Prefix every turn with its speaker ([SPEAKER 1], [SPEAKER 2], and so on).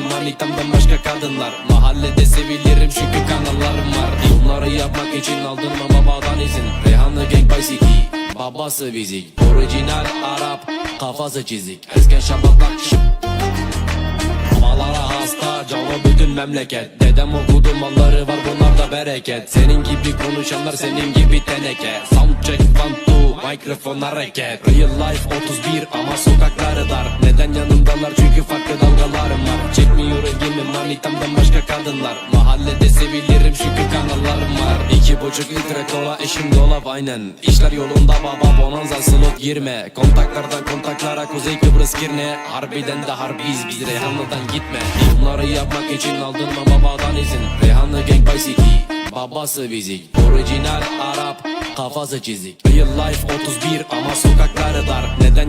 [SPEAKER 1] mi manitamdan başka kadınlar. Mahallede sevilirim çünkü kanallarım var. Bunları yapmak için aldırma babadan izin. Reyhanlı gang Siki Babası vizik Orijinal Arap Kafası çizik. Esken şabatlak şıp hasta canlı bütün memleket. Dedem okudu malları var bunlarda bereket. Senin gibi konuşanlar senin gibi teneke. Sound check one two mikrofon hareket. Real life 31 ama sokakları dar. Neden yanımdalar? Çünkü farklı dalgalarım var Çekmiyor ilgimi manitamdan başka kadınlar. Mahallede sevilirim çünkü kanallarım var. İki buçuk litre kola eşim dolap aynen. İşler yolunda baba bonanza slot girme. Kontaklardan kontaklara Kuzey Kıbrıs girne Harbiden de harbiyiz biz Reyhanlı'dan gitme. Bunları yapmak için aldırma babadan izin. Reyhanlı gang Siki Babası vizik Orijinal Arap Kafası çizik. Real life 31 ama sokakları dar. Neden